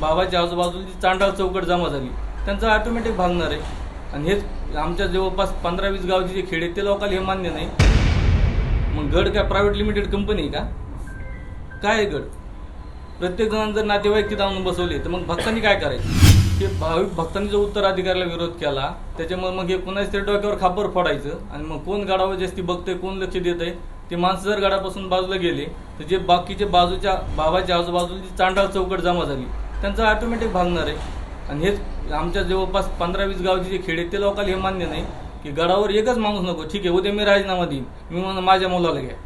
बाबाच्या आजूबाजूला चांडाळ चौकट जमा झाली त्यांचं ऑटोमॅटिक भागणार आहे. आणि हेच आमच्या जवळपास पंधरा वीस गावचे जे खेडे ते लोकांना हे मान्य नाही. मग गड काय प्रायव्हेट लिमिटेड कंपनी आहे का? काय आहे गड? प्रत्येक जण जर नातेवाईक तिथे आणून बसवले तर मग भक्तांनी काय करायचं? ते भाविक भक्तांनी जो उत्तराधिकाऱ्याला विरोध केला त्याच्यामुळे मग हे कुणाच तरी डोक्यावर खापर फोडायचं. आणि मग कोण गडावर जास्ती बघतंय कोण लक्ष देत आहे ते माणसं जर गडापासून बाजूला गेले तर जे बाकीचे बाजूच्या बाबाच्या आजूबाजूला चांडाळ चौकट जमा झाली त्यांचं ऑटोमॅटिक भागणार आहे. आणि हेच आमच्या जवळपास पंधरा वीस गावचे जे खेडे ते लोकांना हे मान्य नाही की गडावर एकच माणूस नको. ठीक आहे उद्या मी राजीनामा देईन. मी म्हणून माझ्या मुलाला घ्या.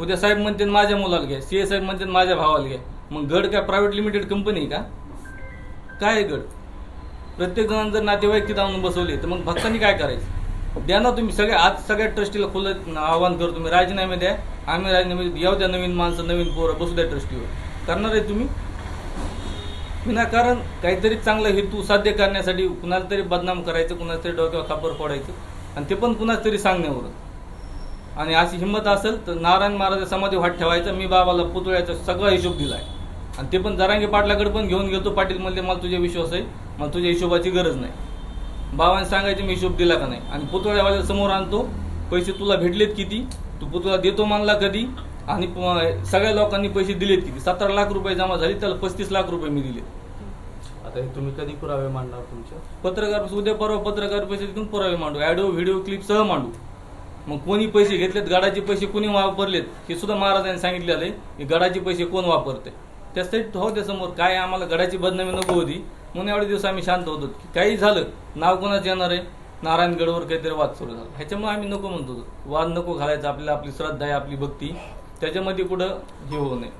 उद्या साहेब म्हणते माझ्या मुलाला घ्या. सी ए साहेब म्हणते माझ्या भावाला घ्या. मग गड काय प्रायव्हेट लिमिटेड कंपनी आहे का? काय आहे गड? प्रत्येक जण जर नातेवाईक तिथे आणून बसवले तर मग भक्तांनी काय करायचं? द्या ना तुम्ही सगळ्या आज सगळ्या ट्रस्टीला खुलं आव्हान करतो. तुम्ही राजीनामे द्या. आम्ही राजीनामे येऊ द्या नवीन माणसं नवीन पोरं बसू द्या ट्रस्टीवर. करणार आहे तुम्ही? विनाकारण काहीतरी चांगला हेतू साध्य करण्यासाठी कुणाला तरी बदनाम करायचं कुणाला तरी डोक्यावर खापर पडायचं आणि ते पण कुणाच तरी सांगण्यावर आणि अशी हिंमत असेल तर नारायण महाराज समाधी वाट ठेवायचा मी बाबाला पुतळ्याचा सगळा हिशोब दिला आहे आणि ते पण जरांगे पाटलाकडे पण घेऊन गेलो पाटील म्हणले मला तुझ्या विश्वास आहे मला तुझ्या हिशोबाची गरज नाही. बाबाने सांगायचे मी हिशोब दिला का नाही? आणि पुतळ्यावाल्या समोर आणतो पैसे तुला भेटलेत किती? तू पुतळा देतो मानला कधी? आणि सगळ्या लोकांनी पैसे दिलेत किती सतरा लाख रुपये जमा झाले त्याला पस्तीस लाख रुपये मी दिले आता हे तुम्ही कधी पुरावे मांडणार तुमचे? पत्रकार उद्या परवा पत्रकार पैसे देऊन पुरावे मांडू. ऑडिओ व्हिडिओ क्लिप सह मांडू. मग कोणी पैसे घेतलेत गडाचे पैसे कोणी वापरलेत हे सुद्धा महाराजांनी सांगितलेलं आहे. की गडाचे पैसे कोण वापरते त्यासाठी हो त्या समोर काय आम्हाला गडाची बदनामी नको होती. म्हणून एवढे दिवस आम्ही शांत होतो. की काही झालं नाव कोणाचं येणार आहे? नारायणगडवर काहीतरी वाद सुरू झाला. ह्याच्यामुळे आम्ही नको म्हणतो. वाद नको घालायचा आपल्याला आपली श्रद्धा आहे आपली भक्ती. त्याच्यामध्ये कुठं हे होऊ नये.